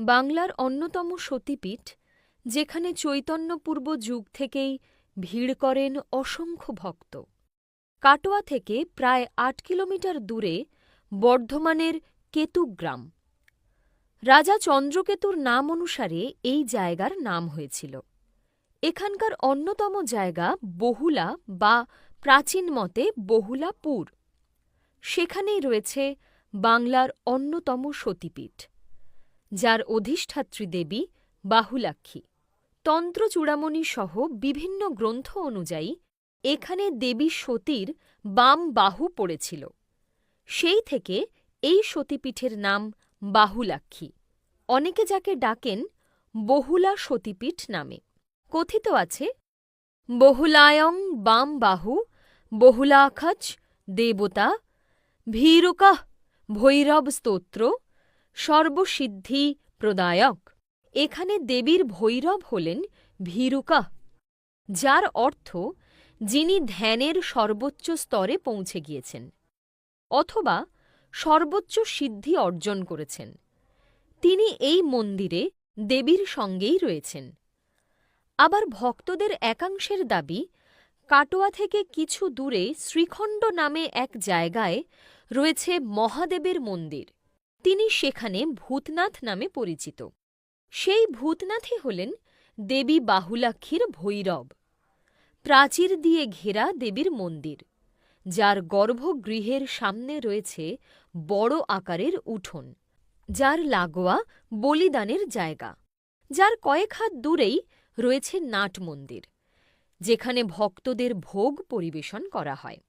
বাংলার অন্যতম সতীপীঠ, যেখানে চৈতন্যপূর্ব যুগ থেকেই ভিড় করেন অসংখ্য ভক্ত। কাটোয়া থেকে প্রায় আট কিলোমিটার দূরে বর্ধমানের কেতুগ্রাম রাজা চন্দ্রকেতুর নাম অনুসারে এই জায়গার নাম হয়েছিল। এখানকার অন্যতম জায়গা বহুলা বা প্রাচীন মতে বহুলাপুর। সেখানেই রয়েছে বাংলার অন্যতম সতীপীঠ। যার অধিষ্ঠাত্রী দেবী বাহুলাক্ষী। তন্ত্র চূড়ামণি সহ বিভিন্ন গ্রন্থ অনুযায়ী এখানে দেবী সতীর বাম বাহু পড়েছিল। সেই থেকে এই সতীপীঠের নাম বাহুলাক্ষী। অনেকে যাকে ডাকেন বহুলা সতীপীঠ নামে। কথিত আছে, বহুলায়ং বাম বাহু, বহুলাখচ দেবতা ভীরুকাহ ভৈরব স্তোত্র সর্বসিদ্ধি প্রদায়ক। এখানে দেবীর ভৈরব হলেন ভীরুকাহ যার অর্থ যিনি ধ্যানের সর্বোচ্চ স্তরে পৌঁছে গিয়েছেন, অথবা সর্বোচ্চ সিদ্ধি অর্জন করেছেন। তিনি এই মন্দিরে দেবীর সঙ্গেই রয়েছেন। আবার ভক্তদের একাংশের দাবি, কাটোয়া থেকে কিছু দূরে শ্রীখণ্ড নামে এক জায়গায় রয়েছে মহাদেবের মন্দির। তিনি সেখানে ভূতনাথ নামে পরিচিত। সেই ভূতনাথই হলেন দেবী বাহুলাক্ষীর ভৈরব। প্রাচীর দিয়ে ঘেরা দেবীর মন্দির, যার গর্ভগৃহের সামনে রয়েছে বড় আকারের উঠোন, যার লাগোয়া বলিদানের জায়গা, যার কয়েক হাত দূরেই রয়েছে নাট মন্দির, যেখানে ভক্তদের ভোগ পরিবেশন করা হয়।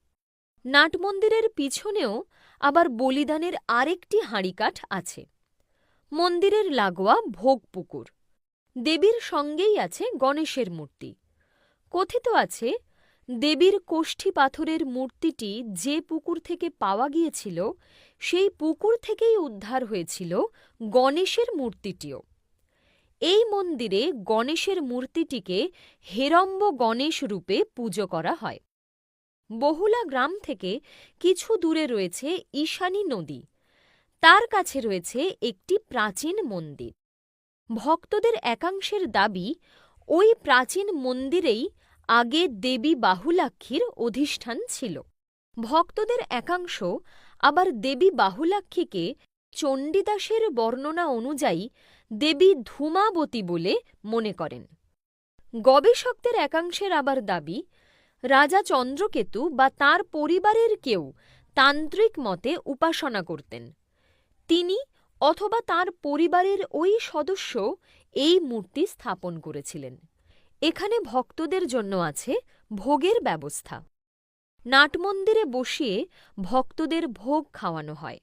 নাট মন্দিরের পিছনেও আবার বলিদানের আরেকটি হাঁড়িকাঠ আছে। মন্দিরের লাগোয়া ভোগপুকুর দেবীর সঙ্গেই আছে গণেশের মূর্তি। কথিত আছে, দেবীর কোষ্ঠী পাথরের মূর্তিটি যে পুকুর থেকে পাওয়া গিয়েছিল, সেই পুকুর থেকেই উদ্ধার হয়েছিল গণেশের মূর্তিটিও। এই মন্দিরে গণেশের মূর্তিটিকে হেরম্ব গণেশ রূপে পুজো করা হয়। বহুলা গ্রাম থেকে কিছু দূরে রয়েছে ঈশানী নদী। তার কাছে রয়েছে একটি প্রাচীন মন্দির। ভক্তদের একাংশের দাবি, ওই প্রাচীন মন্দিরেই আগে দেবী বাহুলাক্ষীর অধিষ্ঠান ছিল। ভক্তদের একাংশ আবার দেবী বাহুলাক্ষীকে চণ্ডীদাসের বর্ণনা অনুযায়ী দেবী ধূমাবতী বলে মনে করেন। গবেষকদের একাংশের আবার দাবি রাজা চন্দ্রকেতু বা তার পরিবারের কেউ তান্ত্রিক মতে উপাসনা করতেন। তিনি অথবা তার পরিবারের ওই সদস্য এই মূর্তি স্থাপন করেছিলেন। এখানে ভক্তদের জন্য আছে ভোগের ব্যবস্থা। নাটমন্দিরে বসিয়ে ভক্তদের ভোগ খাওয়ানো হয়।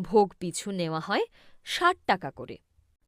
ভোগ পিছু নেওয়া হয় ষাট টাকা করে।